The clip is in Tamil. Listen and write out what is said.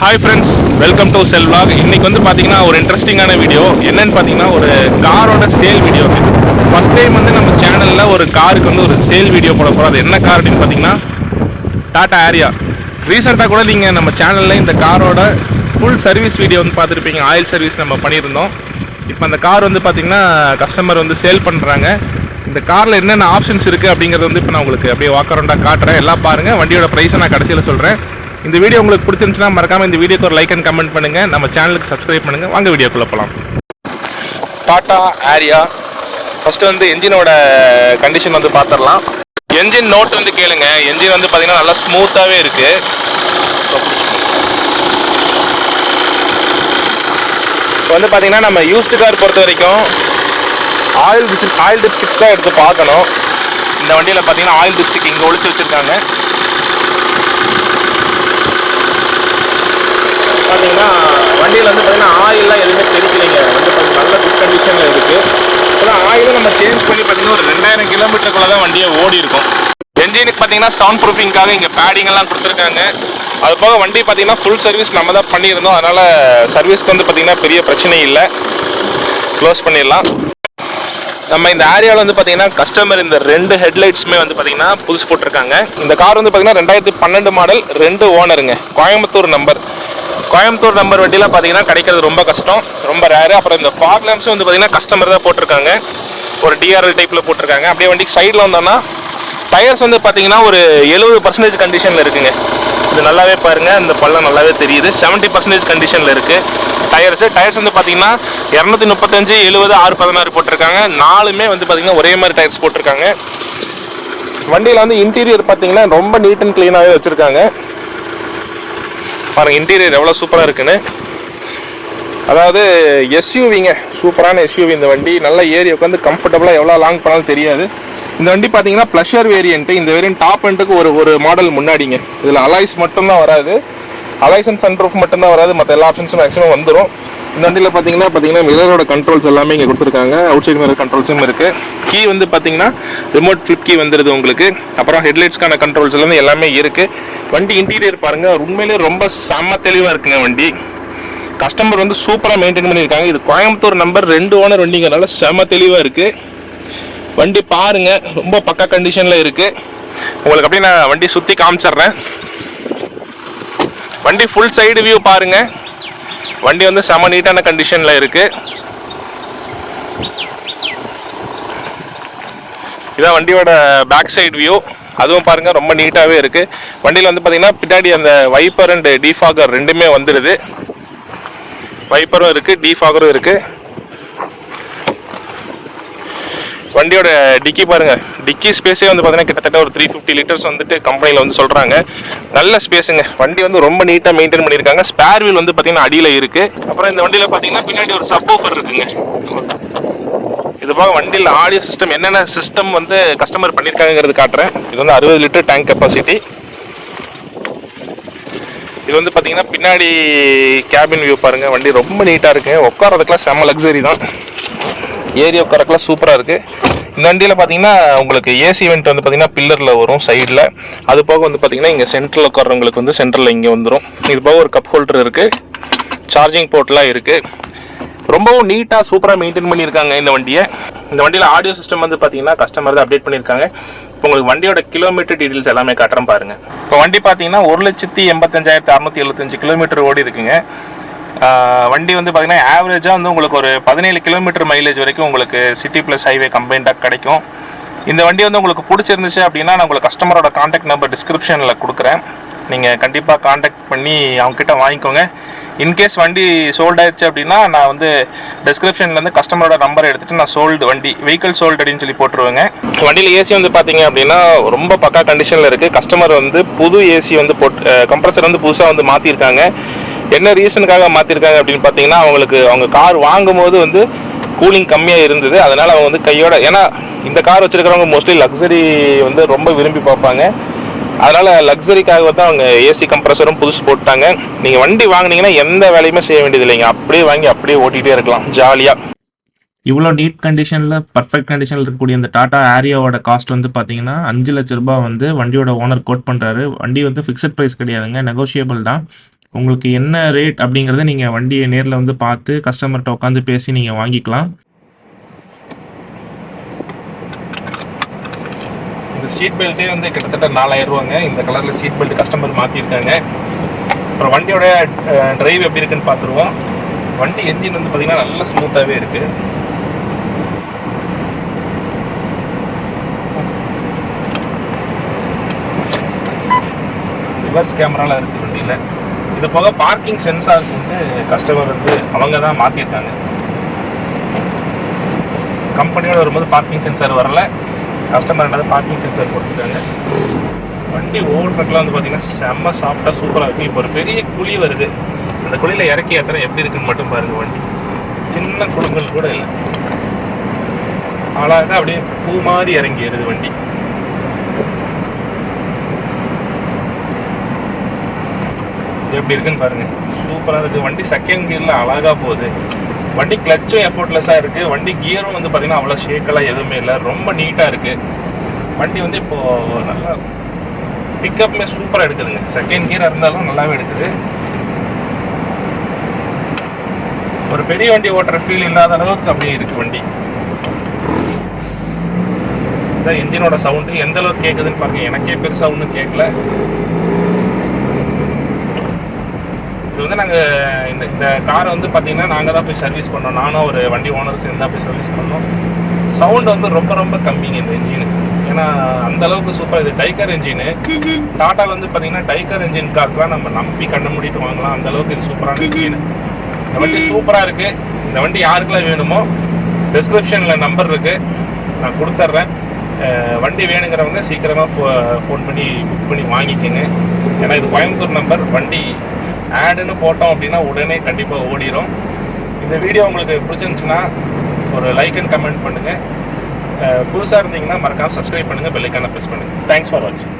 Hi friends welcome to cell vlog இன்னைக்கு வந்து பார்த்தீங்கன்னா ஒரு இன்ட்ரெஸ்டிங்கான வீடியோ என்னன்னு பார்த்தீங்கன்னா ஒரு காரோட சேல் வீடியோ ஃபர்ஸ்ட் டைம் வந்து நம்ம சேனலில் ஒரு காருக்கு வந்து ஒரு சேல் வீடியோ போட போகிறோம் அது என்ன கார் அப்படின்னு பார்த்தீங்கன்னா டாடா ஆரியா ரீசெண்டாக கூட நீங்கள் நம்ம சேனலில் இந்த காரோட ஃபுல் சர்வீஸ் வீடியோ வந்து பார்த்துருப்பீங்க. ஆயில் சர்வீஸ் நம்ம பண்ணியிருந்தோம். இப்போ அந்த கார் வந்து பார்த்தீங்கன்னா கஸ்டமர் வந்து சேல் பண்ணுறாங்க இந்த காரில் என்னென்ன ஆப்ஷன்ஸ் இருக்குது அப்படிங்கிறது வந்து இப்போ நான் உங்களுக்கு அப்படியே வாக்கரவுண்டாக காட்டுறேன். எல்லாம் பாருங்கள் வண்டியோட ப்ரைஸை நான் கடைசியில் சொல்கிறேன் இந்த வீடியோ உங்களுக்கு பிடிச்சிருந்துச்சுன்னா மறக்காமல் இந்த வீடியோக்கு ஒரு லைக் அண்ட் கமெண்ட் பண்ணுங்கள் நம்ம சேனலுக்கு சப்ஸ்கிரைப் பண்ணுங்கள் வாங்க வீடியோக்குள்ளே போகலாம் டாடா ஆரியா ஃபர்ஸ்ட் வந்து என்ஜினோட கண்டிஷன் வந்து பார்த்துடலாம் என்ஜின் நோட் வந்து கேளுங்க. என்ஜின் வந்து பார்த்தீங்கன்னா நல்லா ஸ்மூத்தாகவே இருக்குது இப்போ வந்து பார்த்தீங்கன்னா நம்ம யூஸ்டு கார் பொறுத்த வரைக்கும் ஆயில் டிஸ்ட்ரிக் ஆயில் டிஸ்டிக்ஸ் தான் எடுத்து பார்க்கணும். இந்த வண்டியில் பார்த்தீங்கன்னா ஆயில் டிஸ்ட்ரிக் இங்கே ஒழிச்சு வச்சுருக்காங்க. பார்த்தீங்கன்னா வண்டியில் வந்து பார்த்தீங்கன்னா ஆயிலெலாம் எதுவுமே தெரிக்கலைங்க வந்து பார்த்தீங்கன்னா நல்ல குட் கண்டிஷனில் இருக்குது இப்போதான் ஆயிலும் நம்ம சேஞ்ச் பண்ணி பார்த்தீங்கன்னா ஒரு ரெண்டாயிரம் கிலோமீட்டருக்குள்ளே தான் வண்டியை ஓடி இருக்கும். என்ஜினுக்கு பார்த்தீங்கன்னா சவுண்ட் ப்ரூஃபிங்காக இங்கே பேடிங்கெல்லாம் கொடுத்துருக்காங்க. அது போக வண்டி பார்த்தீங்கன்னா ஃபுல் சர்வீஸ் நம்ம தான் பண்ணியிருந்தோம். அதனால் சர்வீஸ்க்கு வந்து பார்த்தீங்கன்னா பெரிய பிரச்சனை இல்லை. க்ளோஸ் பண்ணிடலாம். நம்ம இந்த ஏரியாவில் வந்து பார்த்தீங்கன்னா கஸ்டமர் இந்த ரெண்டு ஹெட்லைட்ஸுமே வந்து பார்த்தீங்கன்னா புதுசு போட்டிருக்காங்க. இந்த கார் வந்து பார்த்தீங்கன்னா ரெண்டாயிரத்தி பன்னெண்டு மாடல் ரெண்டு ஓனருங்க கோயம்புத்தூர் நம்பர் கோயம்புத்தூர் நம்பர் வண்டிலாம் பார்த்தீங்கன்னா கிடைக்கிறது ரொம்ப கஷ்டம். ரொம்ப ரேரு அப்புறம் இந்த ஃபாக் லேம்ஸும் வந்து பார்த்தீங்கன்னா கஸ்டமர் தான் போட்டிருக்காங்க. ஒரு டிஆர்எல் டைப்பில் போட்டிருக்காங்க. அப்படியே வண்டிக்கு சைடில் வந்தோம்னா டயர்ஸ் வந்து பார்த்தீங்கன்னா ஒரு எழுபது பர்சன்டேஜ் கண்டிஷனில் இருக்குங்க. இது நல்லாவே பாருங்கள் இந்த பள்ளம் நல்லாவே தெரியுது. 70% பர்சன்டேஜ் கண்டிஷனில் இருக்குது டயர்ஸ் டயர்ஸ் வந்து பார்த்தீங்கன்னா இரநூத்தி முப்பத்தஞ்சு எழுபது ஆறு பதினாறு போட்டிருக்காங்க. நாலுமே வந்து பார்த்தீங்கன்னா ஒரே மாதிரி டயர்ஸ் போட்டிருக்காங்க. வண்டியில் வந்து இன்டீரியர் பார்த்தீங்கன்னா ரொம்ப நீட் அண்ட் க்ளீனாகவே வச்சுருக்காங்க. பாருங்கள் இன்டீரியர் எவ்வளோ சூப்பராக இருக்குன்னு. அதாவது எஸ்யூவிங்க சூப்பரான எஸ்யூவி இந்த வண்டி. நல்ல ஏறி உட்காந்து கம்ஃபர்டபுளாக எவ்வளோ லாங் பண்ணாலும் தெரியாது. இந்த வண்டி பார்த்தீங்கன்னா ப்ளஷர் வேரியண்ட்டு இந்த வேரியன்ட் டாப் எண்டுக்கு ஒரு ஒரு மாடல் முன்னாடிங்க. இதில் அலாய்ஸ் மட்டும்தான் வராது. அலாய்ஸ் அண்ட் சன்ரூஃப் மட்டும்தான் வராது. மற்ற எல்லா ஆப்ஷன்ஸும் மேக்ஸிமம் வந்துடும் இந்த வண்டியில் பார்த்தீங்கன்னா பார்த்தீங்கன்னா மிரரோட கண்ட்ரோல்ஸ் எல்லாமே இங்கே கொடுத்துருக்காங்க. அவுட் சைட் மிரர் கண்ட்ரோல்ஸும் இருக்குது கீ வந்து பார்த்தீங்கன்னா ரிமோட் ஃபிளிப் கீ வந்துடுது உங்களுக்கு. அப்புறம் ஹெட்லைட்ஸ்க்கான கண்ட்ரோல்ஸ் எல்லாமே எல்லாமே இருக்குது வண்டி இன்டீரியர் பாருங்கள் உண்மையிலே ரொம்ப செம்ம தெளிவாக இருக்குங்க வண்டி. கஸ்டமர் வந்து சூப்பராக மெயின்டைன் பண்ணியிருக்காங்க. இது கோயம்புத்தூர் நம்பர் ரெண்டு ஓனர் வண்டிங்கிறனால செம தெளிவாக இருக்குது வண்டி பாருங்க. ரொம்ப பக்கா கண்டிஷனில் இருக்குது உங்களுக்கு அப்படியே நான் வண்டி சுற்றி காமிச்சிடுறேன். வண்டி ஃபுல் சைடு வியூ பாருங்க. வண்டி வந்து செம நீட்டான கண்டிஷனில் இருக்குது இதான் வண்டியோட பேக் சைடு வியூ அதுவும் பாருங்க ரொம்ப நீட்டாகவே இருக்கு. வண்டியில் வந்து பார்த்தீங்கன்னா பின்னாடி அந்த வைப்பர் அண்ட் டிஃபாகர் ரெண்டுமே வந்துடுது வைப்பரும் இருக்கு டிஃபாகரும் இருக்கு. வண்டியோட டிக்கி பாருங்க டிக்கி ஸ்பேஸே வந்து பார்த்தீங்கன்னா கிட்டத்தட்ட ஒரு த்ரீ ஃபிஃப்டி லிட்டர்ஸ் வந்துட்டு கம்பெனியில் வந்து சொல்கிறாங்க நல்ல ஸ்பேஸுங்க வண்டி வந்து ரொம்ப நீட்டாக மெயின்டைன் பண்ணியிருக்காங்க. ஸ்பேர் வீல் வந்து பார்த்தீங்கன்னா அடியில் இருக்குது அப்புறம் இந்த வண்டியில் பார்த்தீங்கன்னா பின்னாடி ஒரு சப் இருக்குங்க. இது போக வண்டியில் ஆடியோ சிஸ்டம் என்னென்ன சிஸ்டம் வந்து கஸ்டமர் பண்ணியிருக்காங்கிறது காட்டுறேன். இது வந்து அறுபது லிட்டர் டேங்க் கெப்பாசிட்டி இது வந்து பார்த்தீங்கன்னா பின்னாடி கேபின் வியூ பாருங்க. வண்டி ரொம்ப நீட்டாக இருக்குது உட்காரதுக்குலாம் செம்ம லக்ஸரி தான். ஏரி உட்காரக்குலாம் சூப்பராக இருக்குது இந்த வண்டியில் பார்த்தீங்கன்னா உங்களுக்கு ஏசி வெண்ட் வந்து பார்த்தீங்கன்னா பில்லரில் வரும் சைடில் அது போக வந்து பார்த்தீங்கன்னா இங்கே சென்டரில் உட்காரவங்களுக்கு வந்து சென்டரில் இங்கே வந்துடும் இது போக ஒரு கப் ஹோல்டர் இருக்குது சார்ஜிங் போர்ட்லாம் இருக்குது ரொம்பவும் நீட்டாக சூப்பராக மெயின்டைன் பண்ணியிருக்காங்க இந்த வண்டியை. இந்த வண்டியில் ஆடியோ சிஸ்டம் வந்து பார்த்தீங்கன்னா கஸ்டமர் தான் அப்டேட் பண்ணியிருக்காங்க. இப்போ உங்களுக்கு வண்டியோட கிலோமீட்டர் டீடைல்ஸ் எல்லாமே காட்டுறேன் பாருங்கள் இப்போ வண்டி பார்த்தீங்கன்னா ஒரு லட்சத்தி எண்பத்தஞ்சாயிரத்தி அறநூற்றி எழுபத்தஞ்சு கிலோமீட்டர் ஓடி இருக்குங்க. வண்டி வந்து பார்த்தீங்கன்னா ஆவரேஜாக வந்து உங்களுக்கு ஒரு பதினேழு கிலோமீட்டர் மைலேஜ் வரைக்கும் உங்களுக்கு சிட்டி ப்ளஸ் ஹைவே கம்பைண்டாக கிடைக்கும். இந்த வண்டி வந்து உங்களுக்கு பிடிச்சிருந்துச்சு அப்படின்னா நான் உங்களுக்கு கஸ்டமரோட காண்டாக்ட் நம்பர் டிஸ்கிரிப்ஷனில் கொடுக்குறேன். நீங்கள் கண்டிப்பாக காண்டாக்ட் பண்ணி அவங்கக்கிட்ட வாங்கிக்கோங்க. இன்கேஸ் வண்டி சோல்ட் ஆயிடுச்சு அப்படின்னா நான் வந்து டிஸ்கிரிப்ஷன்லேருந்து கஸ்டமரோட நம்பர் எடுத்துகிட்டு நான் சோல்டு வண்டி வெஹிக்கிள் சோல்டு அப்படின்னு சொல்லி போட்டுருவேங்க. வண்டியில் ஏசி வந்து பார்த்தீங்க அப்படின்னா ரொம்ப பக்கா கண்டிஷனில் இருக்குது கஸ்டமர் வந்து புது ஏசி வந்து போட்டு கம்ப்ரஸர் வந்து புதுசாக வந்து மாற்றிருக்காங்க என்ன ரீசனுக்காக மாற்றிருக்காங்க அப்படின்னு பார்த்தீங்கன்னா அவங்களுக்கு அவங்க கார் வாங்கும்போது வந்து கூலிங் கம்மியாக இருந்தது. அதனால் அவங்க வந்து கையோட ஏன்னா இந்த கார் வச்சிருக்கிறவங்க மோஸ்ட்லி லக்ஸரி வந்து ரொம்ப விரும்பி பார்ப்பாங்க. அதனால் லக்ஸரிக்காக தான் அவங்க ஏசி கம்ப்ரஸரும் புதுசு போட்டாங்க. நீங்கள் வண்டி வாங்குனீங்கன்னா எந்த வேலையுமே செய்ய வேண்டியது இல்லைங்க. அப்படியே வாங்கி அப்படியே ஓட்டிகிட்டே இருக்கலாம். ஜாலியாக இவ்வளோ நீட் கண்டிஷனில் பர்ஃபெக்ட் கண்டிஷனில் இருக்கக்கூடிய இந்த டாடா ஆரியாவோட காஸ்ட் வந்து பார்த்தீங்கன்னா அஞ்சு லட்ச ரூபாய் வந்து வண்டியோட ஓனர் கோட் பண்ணுறாரு வண்டி வந்து ஃபிக்ஸட் ப்ரைஸ் கிடையாதுங்க. நெகோஷியபிள் தான். உங்களுக்கு என்ன ரேட் அப்படிங்கிறத நீங்கள் வண்டியை நேரில் வந்து பார்த்து கஸ்டமர்கிட்ட உட்காந்து பேசி நீங்கள் வாங்கிக்கலாம். சீட் பெல்ட்டே வந்து கிட்டத்தட்ட நாலாயிரம் ரூபாங்க. இந்த கலரில் சீட் பெல்ட் கஸ்டமர் மாற்றிருக்காங்க அப்புறம் வண்டியோட டிரைவ் எப்படி இருக்குன்னு பார்த்துருவோம் வண்டி என்ஜின் வந்து பார்த்திங்கன்னா நல்ல ஸ்மூத்தாகவே இருக்குது ரிவர்ஸ் கேமராலாம் இருக்குது வண்டியில். இது போக பார்க்கிங் சென்சார்ஸ் வந்து கஸ்டமர் வந்து அவங்க தான் மாற்றிருக்காங்க கம்பெனியோட வரும்போது பார்க்கிங் சென்சார் வரல. கஸ்டமர் என்னது பார்க்கிங் சென்சர் போட்டுருக்காங்க. வண்டி ஓடுறதுக்குலாம் வந்து பார்த்தீங்கன்னா செம்ம சாஃப்டாக சூப்பராக இருக்குது இப்போ ஒரு பெரிய குழி வருது. அந்த குழியில் இறக்கி ஏற்றுற எப்படி இருக்குன்னு மட்டும் பாருங்கள் வண்டி. சின்ன குழுங்கள் கூட இல்லை. அழகாக அப்படியே பூ மாதிரி இறங்கிடுது வண்டி. எப்படி இருக்குன்னு பாருங்கள் சூப்பராக இருக்குது வண்டி செகண்ட் கியரில் அழகாக போகுது. வண்டி கிளச்சும் எஃபோர்ட்லெஸ்ஸாக இருக்குது வண்டி கியரும் வந்து பார்த்திங்கன்னா அவ்வளோ ஷேக்கெல்லாம் எதுவுமே இல்லை. ரொம்ப நீட்டாக இருக்குது வண்டி வந்து இப்போது நல்லா பிக்கப்புமே சூப்பராக எடுக்குதுங்க. செகண்ட் கியராக இருந்தாலும் நல்லாவே எடுக்குது. ஒரு பெரிய வண்டி ஓட்டுற ஃபீல் இல்லாத அளவுக்கு அப்படியே இருக்குது வண்டி. இதான் இன்ஜினோட சவுண்டு எந்த அளவுக்கு கேட்குதுன்னு பாருங்க. எனக்கே பெருசாக ஒன்றும் கேட்கல வந்து நாங்கள் இந்த இந்த காரை வந்து பார்த்தீங்கன்னா நாங்கள் தான் போய் சர்வீஸ் பண்ணோம். நானும் ஒரு வண்டி ஓனர் சேர்ந்து தான் போய் சர்வீஸ் பண்ணோம். சவுண்ட் வந்து ரொம்ப ரொம்ப கம்மிங்க இந்த இன்ஜின் ஏன்னா அந்த அளவுக்கு சூப்பர் இது டைக்கர் இன்ஜினு டாட்டா வந்து பார்த்தீங்கன்னா டைக்கர் இன்ஜின் கார்ஸ்லாம் நம்ம நம்பி கண்ண மூடிட்டு வாங்கலாம். அந்த அளவுக்கு இது சூப்பரான இன்ஜின் இந்த வண்டி சூப்பராக இருக்குது இந்த வண்டி யாருக்கெல்லாம் வேணுமோ டிஸ்கிரிப்ஷனில் நம்பர் இருக்குது நான் கொடுத்துட்றேன் வண்டி வேணுங்கிறவங்க சீக்கிரமாக ஃபோ ஃபோன் பண்ணி புக் பண்ணி வாங்கிக்கோங்க. ஏன்னா இது கோயம்புத்தூர் நம்பர் வண்டி ஆடுன்னு போட்டோம் அப்படின்னா உடனே கண்டிப்பாக ஓடிடும் இந்த வீடியோ உங்களுக்கு பிடிச்சிருந்துச்சுன்னா ஒரு லைக் அண்ட் கமெண்ட் பண்ணுங்கள் புதுசாக இருந்தீங்கன்னா மறக்காமல் சப்ஸ்கிரைப் பண்ணுங்கள் பெல்லைக்கான ப்ரெஸ் பண்ணுங்கள் தேங்க்ஸ் ஃபார் வாட்சிங்